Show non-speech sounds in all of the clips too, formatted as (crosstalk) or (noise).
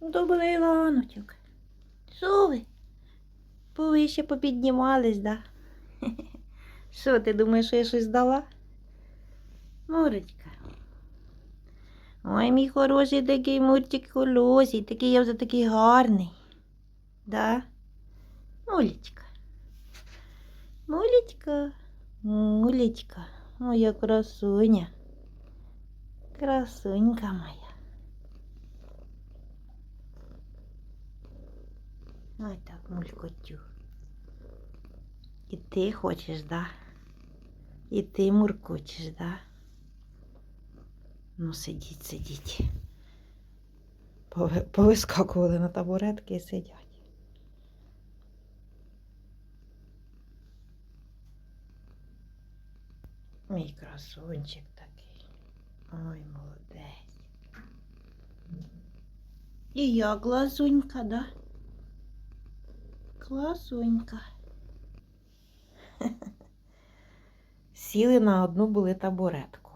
Добрий раночок. Що ви? Повище попіднімались, да? (laughs) Що, ти думаєш, що я щось дала? Мурочка. Ой, мій хороший такий мурчик холосий, такий я вже такий гарний. Да? Мулечка. Мулечка. Мулечка. Моя красуня. Красунька моя. Ой так, мулькотю. І ти хочеш, да? І ти муркочеш, да? Ну, сидіть, сидіть. Повискакували на табуретки і сидять. Мій красунчик такий. Ой, молодець. І я глазунька, да? Класунька. Сіли на одну були табуретку.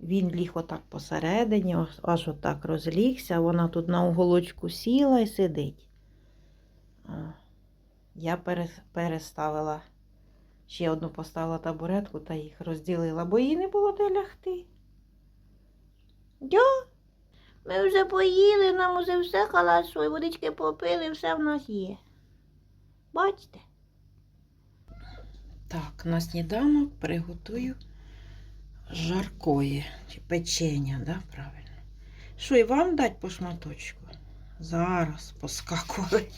Він ліг отак посередині, аж отак розлігся, вона тут на уголочку сіла і сидить. Я переставила, ще одну поставила табуретку та їх розділила, бо їй не було де лягти. Я ми вже поїли, нам уже все і водички попили, все в нас є. Бачите? Так, на сніданок приготую жаркої чи печення, да, правильно? Що, і вам дать по шматочку? Зараз поскакували.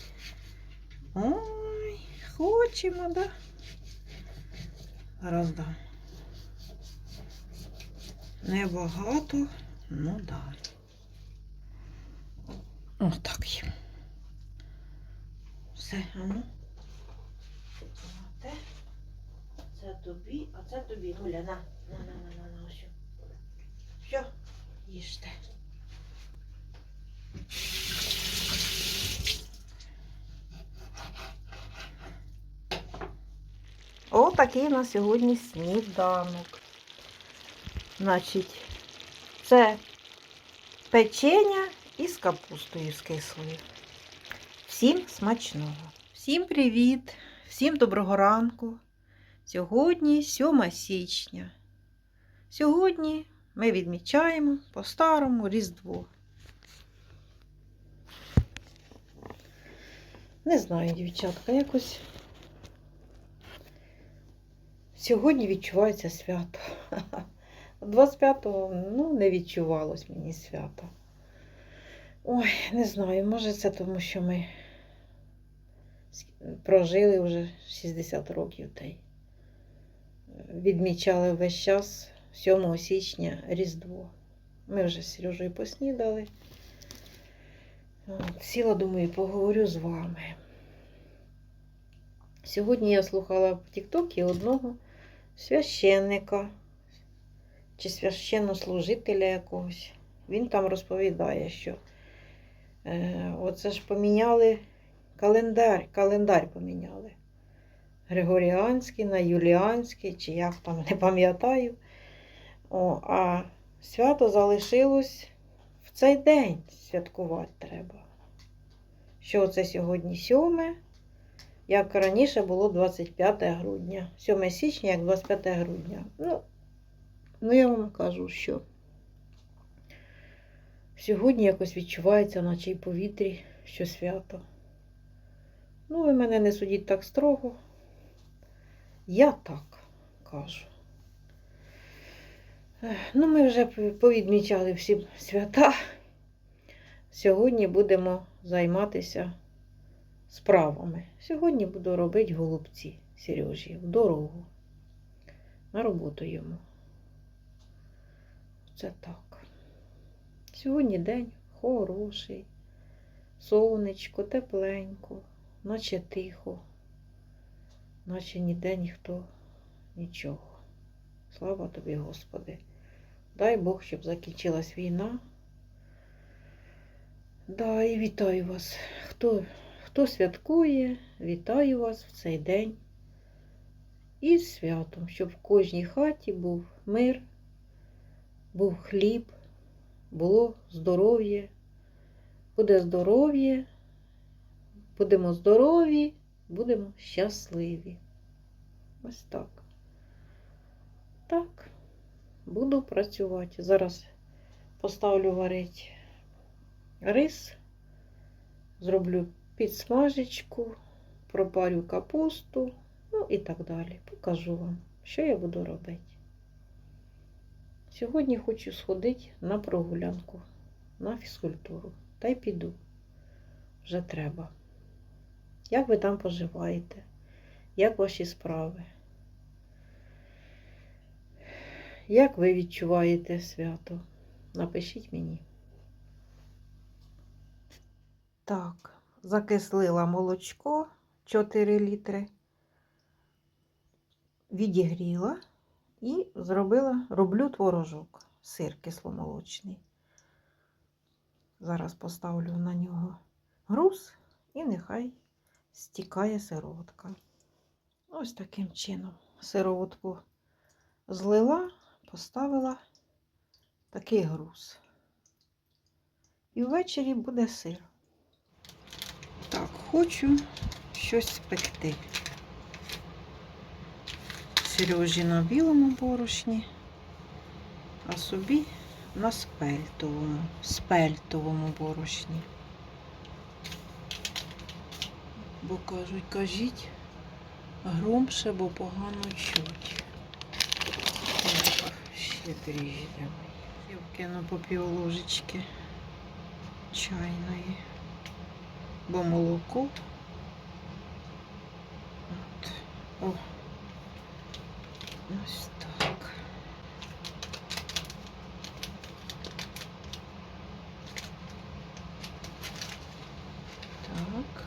Ой, хочемо, да? Зараз дам. Небагато, ну да. О, так є. Все, а ну. Те. Це тобі, а це тобі, Гуля, на, на, на, на, на, на, що. Що? Їжте. О, такий на сьогодні сніданок. Значить, це печення із капустою з кислою. Всім смачного. Всім привіт! Всім доброго ранку. Сьогодні 7 січня. Сьогодні ми відмічаємо по-старому Різдво. Не знаю, дівчатка, якось сьогодні відчувається свято. (laughs) 25-го ну, не відчувалось мені свято. Ой, не знаю, може це тому, що ми прожили вже 60 років та й відмічали весь час 7 січня Різдво. Ми вже з Сережею поснідали. Сіла, думаю, поговорю з вами. Сьогодні я слухала в Тіктокі одного священника чи священнослужителя якогось. Він там розповідає, що оце ж поміняли календар, календар поміняли. Григоріанський на Юліанський, чи як там, не пам'ятаю. О, а свято залишилось в цей день святкувати треба. Що це сьогодні 7, як раніше було 25 грудня. 7 січня, як 25 грудня. Ну, ну я вам кажу, що сьогодні якось відчувається, наче й повітрі, що свято. Ну, ви мене не судіть так строго. Я так кажу. Ну, ми вже повідмічали всі свята. Сьогодні будемо займатися справами. Сьогодні буду робити голубці Сережі в дорогу. На роботу йому. Це так. Сьогодні день хороший, сонечко, тепленько, наче тихо наче ніде ніхто нічого. Слава тобі, Господи. Дай Бог, щоб закінчилась війна. Да, і вітаю вас. Хто, хто святкує, вітаю вас в цей день із святом, щоб в кожній хаті був мир, був хліб, було здоров'я. Буде здоров'я, будемо здорові, будемо щасливі. Ось так. Так, буду працювати. Зараз поставлю варити рис, зроблю підсмажечку, пропарю капусту, ну і так далі. Покажу вам, що я буду робити. Сьогодні хочу сходити на прогулянку, на фізкультуру. Та й піду. Вже треба. Як ви там поживаєте? Як ваші справи? Як ви відчуваєте свято? Напишіть мені. Так, закислила молочко 4 літри, відігріла і зробила, роблю творожок, сир кисломолочний. Зараз поставлю на нього груз і нехай стікає сироватка. Ось таким чином сироватку злила, поставила такий груз. І ввечері буде сир. Так, хочу щось спекти. Сережі на білому борошні, а собі на спельтовому, спельтовому борошні. Бо кажуть, кажіть громше, бо погано чуть. Так, ще дріжджі. Я вкину по пів ложечки чайної, бо молоко. От. О. Так. Так.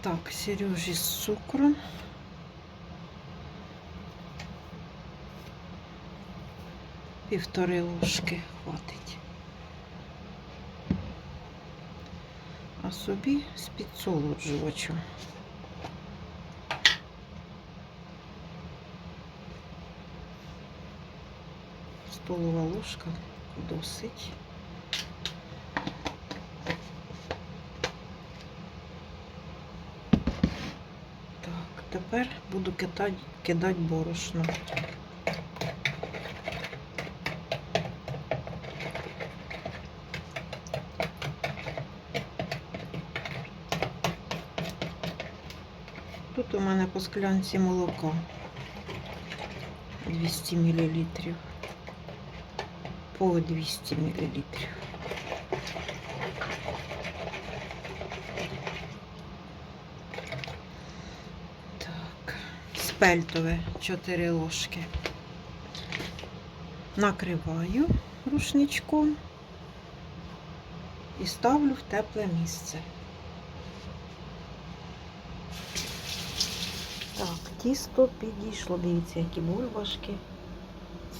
Так, Сережі з цукром. Півтори ложки хватить. А собі з підсолоджувачем. Столова ложка досить. Так, тепер буду кидати, кидати борошно. Тут у мене по склянці молока 200 мл. По 200 мл. Так, спельтове 4 ложки. Накриваю рушничком і ставлю в тепле місце. Так, тісто підійшло. Дивіться, які бульбашки.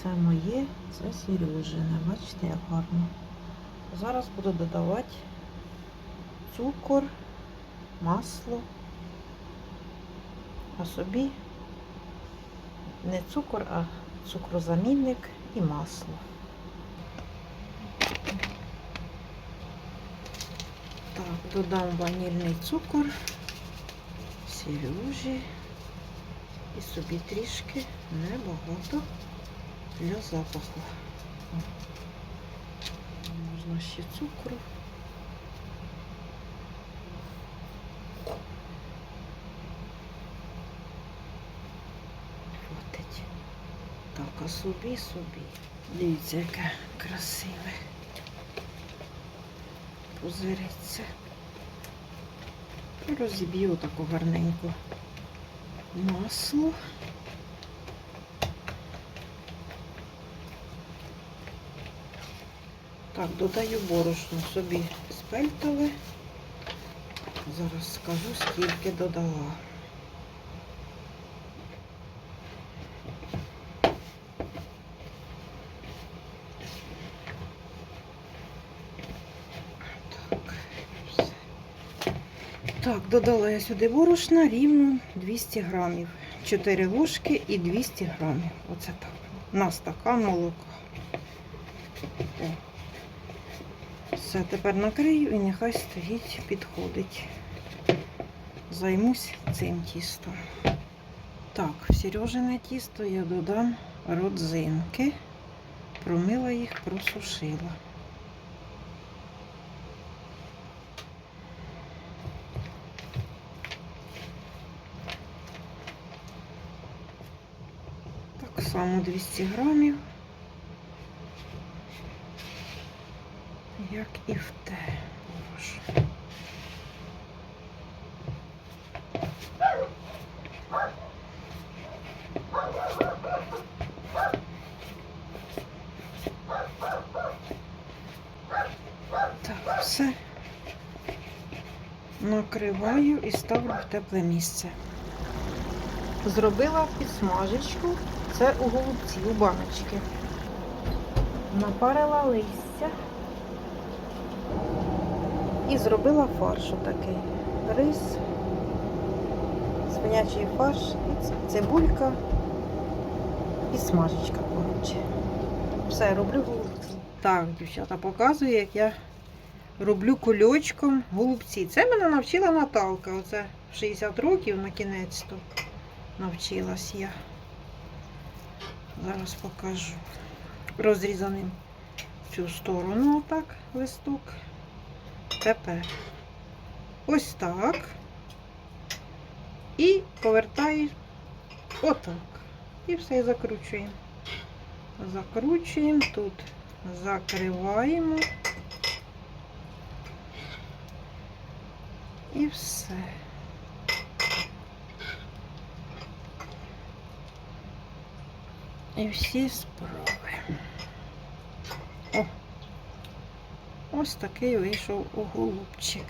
Це моє, це Сережине. Бачите, як гарно. Зараз буду додавати цукор, масло, а собі не цукор, а цукрозамінник і масло. Так, додам ванільний цукор, Сережі. І собі трішки небагато для запаху. Можна ще цукру. Хватить. Так, а собі собі. Дивіться, яке красиве. Пузириться. Розіб'ю таку гарненьку масло. Так, додаю борошно собі спельтове. Зараз скажу, скільки додала. Додала я сюди борошна рівно 200 грамів. 4 ложки і 200 грамів. Оце так. На стакан молока. О. Все, тепер накрию і нехай стоїть, підходить. Займусь цим тістом. Так, в Сережине тісто я додам родзинки. Промила їх, просушила. Так само 200 грамів, як і в те. борошно. Так, все. Накриваю і ставлю в тепле місце. Зробила підсмажечку. Це у голубці, у баночки. Напарила листя. І зробила фарш отакий. Рис, свинячий фарш, цибулька і смажечка коротше. Все, роблю голубці. Так, дівчата, показую, як я роблю кульочком голубці. Це мене навчила Наталка. Оце 60 років на кінець то навчилась я. Зараз покажу. Розрізаним цю сторону отак листок. Тепер ось так. І повертаю отак. І все закручуємо. Закручуємо тут, закриваємо. І все. І всі справи. О, ось такий вийшов голубчик.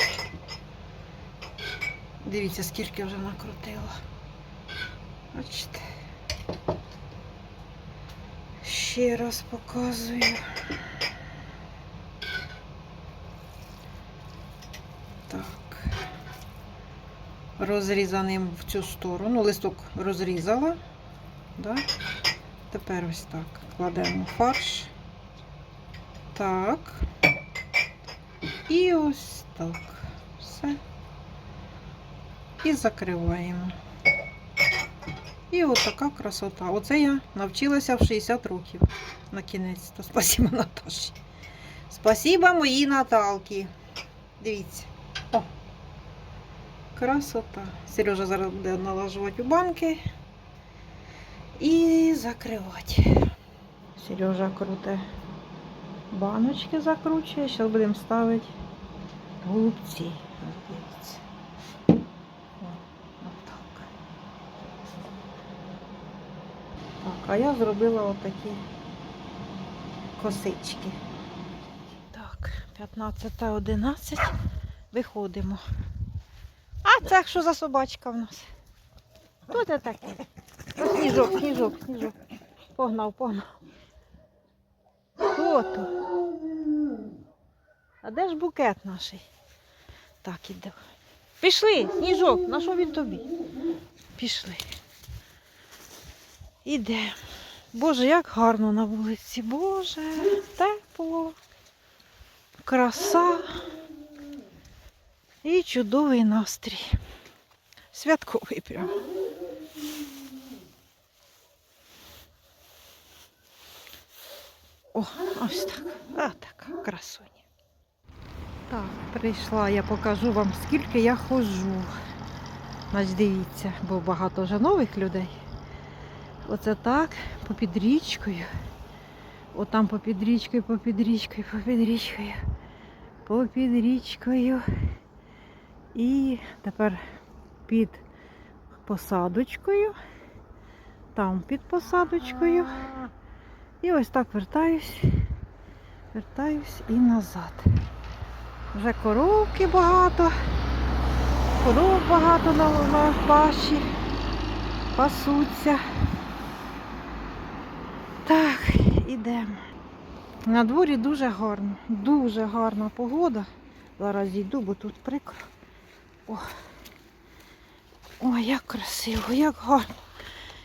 Дивіться, скільки вже накрутила. Бачите. Ще раз показую. Так. Розрізаним в цю сторону. Листок розрізала. Да? Тепер ось так. Кладемо фарш. Так. І ось так. Все. І закриваємо. І от така красота. Оце я навчилася в 60 років. На кінець. То спасибо Наташі. Спасибо моїй Наталки. Дивіться. О. Красота. Сережа зараз буде налажувати у банки і закривати. Сережа круте баночки закручує. Зараз будемо ставити голубці. Так, а я зробила отакі косички. Так, 15.11. Виходимо. А це що за собачка в нас? Хто це таке? Сніжок, сніжок, сніжок. Погнав, погнав. Хто то? А де ж букет наш? Так, іде. Пішли, сніжок, на що він тобі? Пішли. Іде. Боже, як гарно на вулиці. Боже, тепло, краса і чудовий настрій. Святковий прям. О, ось так. А так, красуня. Так, прийшла, я покажу вам, скільки я ходжу. Значить, дивіться, бо багато вже нових людей. Оце так, попід річкою. Отам попід річкою, попід річкою, попід річкою, попід річкою. І тепер під посадочкою. Там під посадочкою. І ось так вертаюсь, вертаюсь і назад. Вже коровки багато, коров багато на, на паші, пасуться. Так, ідемо. На дворі дуже гарно, дуже гарна погода. Зараз йду, бо тут прикро. О. Ой, як красиво, як гарно.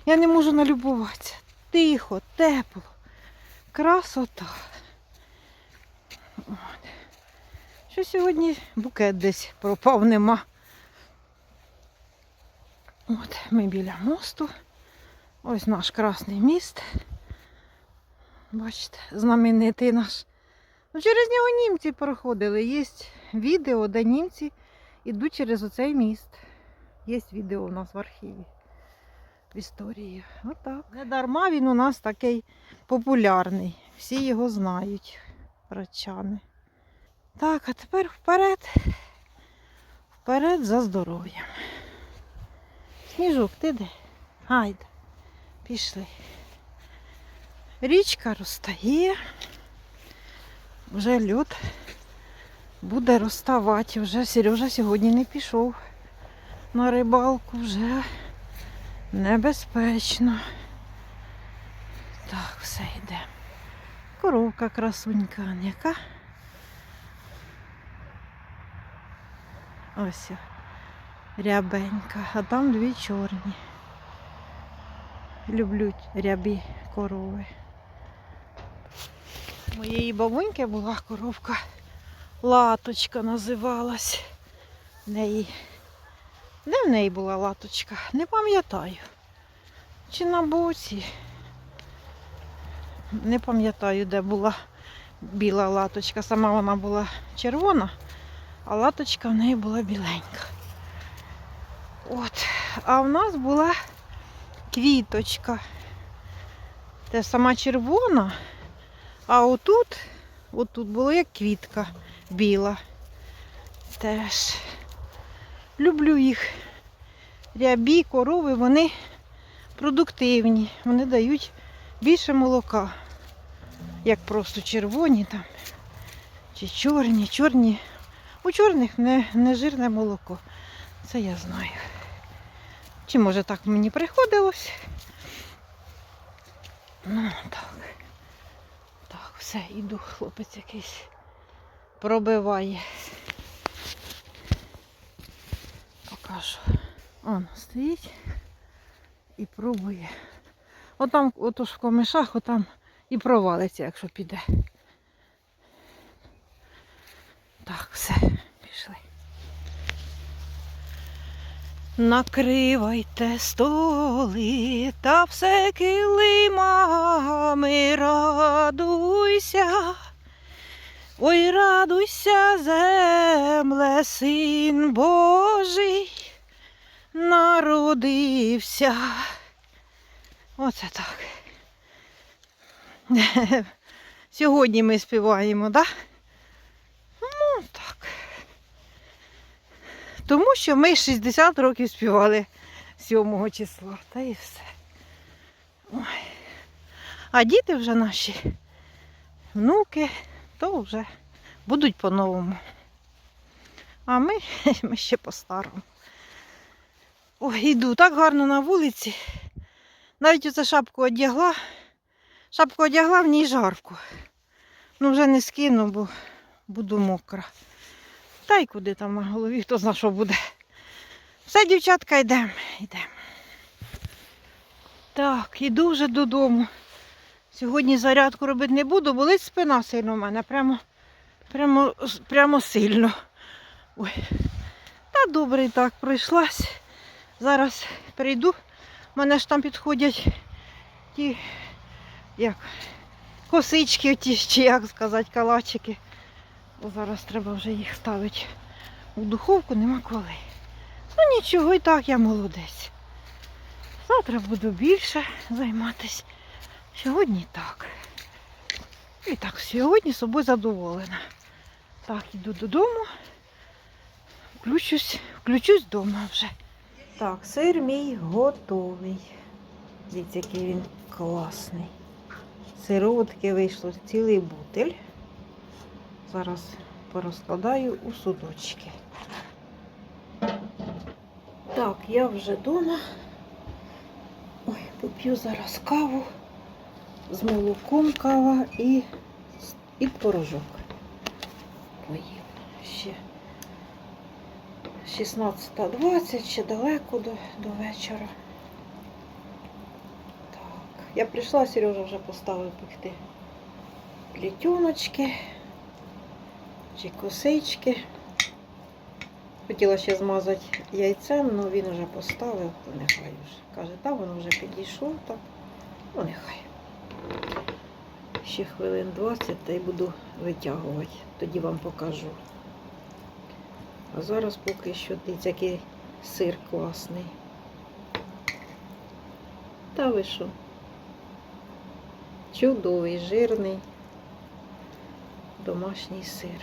Я не можу налюбуватися. Тихо, тепло. Красота. От. Що сьогодні букет десь пропав, нема. От, ми біля мосту. Ось наш красний міст. Бачите, знаменитий наш. Ну, через нього німці проходили. Є відео, де німці йдуть через оцей міст. Є відео у нас в архіві. В історії. Отак. Не дарма він у нас такий популярний. Всі його знають, братчани. Так, а тепер вперед. Вперед за здоров'ям. Сніжок, ти де? Гайда. Пішли. Річка розтає. Вже льод буде розставати. Вже Сережа сьогодні не пішов на рибалку, вже небезпечно. Так, все йде. Коровка красунька, яка. Ось рябенька, а там дві чорні. Люблю рябі корови. Моєї бабуньки була коровка. Латочка називалась. В неї. Де в неї була латочка? Не пам'ятаю. Чи на боці? Не пам'ятаю, де була біла латочка. Сама вона була червона, а латочка в неї була біленька. От. А в нас була квіточка. Те сама червона, а отут, отут було як квітка біла. Теж люблю їх. Рябі, корови, вони продуктивні, вони дають більше молока, як просто червоні там, чи чорні, чорні. У чорних не, не жирне молоко. Це я знаю. Чи може так мені приходилось? Ну так. Так, все, іду, хлопець якийсь пробиває. Покажу. Он стоїть і пробує. Отам, ото ж в комишах, отам і провалиться, якщо піде. Так, все, пішли. Накривайте столи та все килимами радуйся. Ой, радуйся, земле, син Божий, народився. Оце так. (laughs) Сьогодні ми співаємо, так? Да? Ну, так. Тому що ми 60 років співали 7 числа. Та і все. Ой. А діти вже наші внуки, то вже будуть по-новому. А ми, (laughs) ми ще по-старому. Ой, йду так гарно на вулиці. Навіть оце шапку одягла. Шапку одягла, в ній жарко. Ну вже не скину, бо буду мокра. Та й куди там на голові, хто зна, що буде. Все, дівчатка, йдемо, йдемо. Так, іду вже додому. Сьогодні зарядку робити не буду, болить спина сильно в мене, прямо, прямо, прямо сильно. Ой. Та добре так пройшлась. Зараз прийду. Мене ж там підходять ті, як, косички, ті, чи як сказати, калачики. Бо зараз треба вже їх ставити у духовку, нема коли. Ну нічого, і так я молодець. Завтра буду більше займатися. Сьогодні так. І так, сьогодні собою задоволена. Так, іду додому. Включусь, включусь вдома вже. Так, сир мій готовий. Дивіться, який він класний. Сироватки вийшло цілий бутель. Зараз порозкладаю у судочки. Так, я вже вдома. Ой, поп'ю зараз каву з молоком кава і, і творожок. Поїм ще. 16.20 ще далеко до, до вечора. Так. Я прийшла, Сережа вже поставив пекти плітюночки чи косички. Хотіла ще змазати яйцем, але він вже поставив, то нехай вже. Каже, та воно вже підійшло, так. Ну нехай. Ще хвилин 20 та й буду витягувати. Тоді вам покажу. А зараз поки що дивіться, сир класний. Та ви що? Чудовий, жирний домашній сир.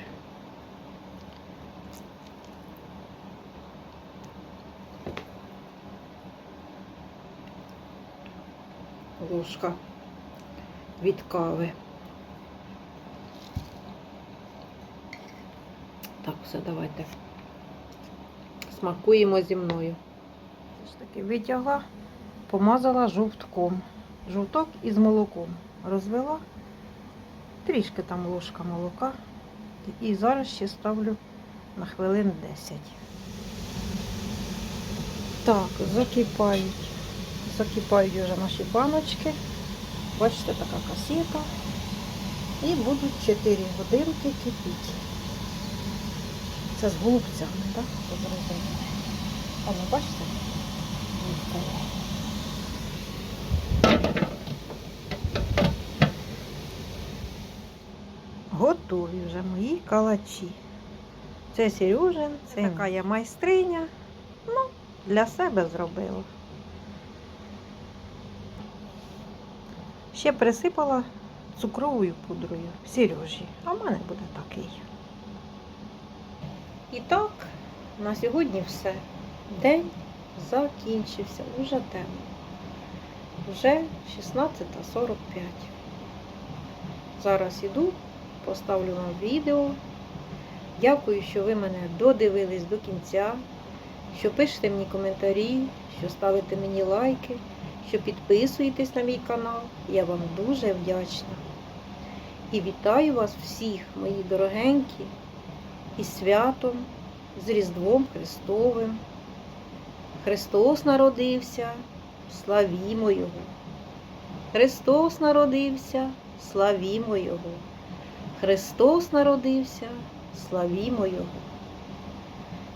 Ложка від кави. Так, все, давайте. Смакуємо зі мною. Все ж таки витягла, помазала жовтком. Жовток із молоком. Розвела трішки там ложка молока. І зараз ще ставлю на хвилин 10. Так, закипають. Закипають вже наші баночки. Бачите, така касета. І будуть 4 годинки кипіти. Це з голубцями, так? А ну бачите? Готові вже мої калачі. Це Сережин, це така я майстриня. Ну, для себе зробила. Ще присипала цукровою пудрою Сережі, а в мене буде такий. І так, на сьогодні все. День закінчився, уже темно. Вже 16.45. Зараз іду, поставлю вам відео. Дякую, що ви мене додивились до кінця, що пишете мені коментарі, що ставите мені лайки, що підписуєтесь на мій канал. Я вам дуже вдячна. І вітаю вас всіх, мої дорогенькі, із святом, з Різдвом Христовим. Христос народився, славімо Його. Христос народився, славімо Його. Христос народився, славімо Його.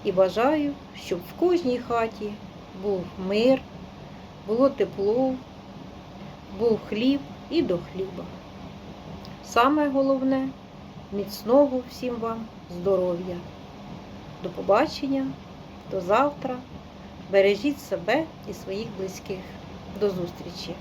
І бажаю, щоб в кожній хаті був мир, було тепло, був хліб і до хліба. Саме головне міцного всім вам здоров'я. До побачення, до завтра. Бережіть себе і своїх близьких. До зустрічі!